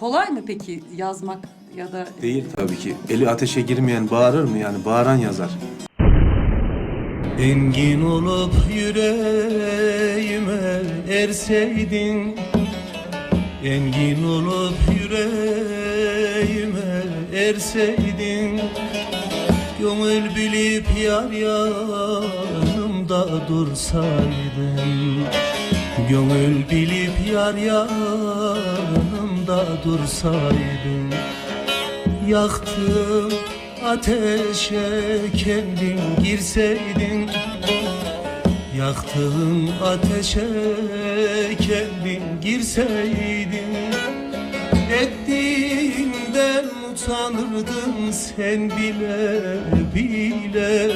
Kolay mı peki yazmak ya da Değil tabii ki. Eli ateşe girmeyen bağırır mı yani? Bağıran yazar. Engin olup yüreğime erseydin Engin olup yüreğime erseydin Gönül bilip yar yanımda dursaydın Gönül bilip yar yanımda dursaydın Yaktım ateşe kendin girseydin. Yaktığın ateşe kendin girseydin. Ettiğinden utanırdın sen bile bile.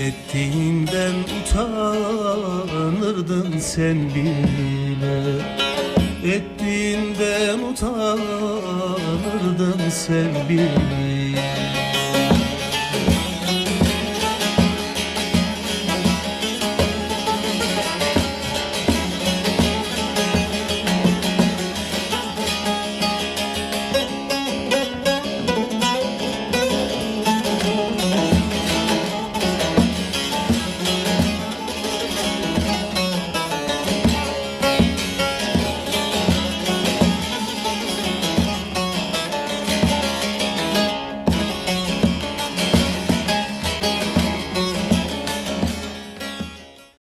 Ettiğinden utanırdın sen bile Ettiğinden utanırdın sen bile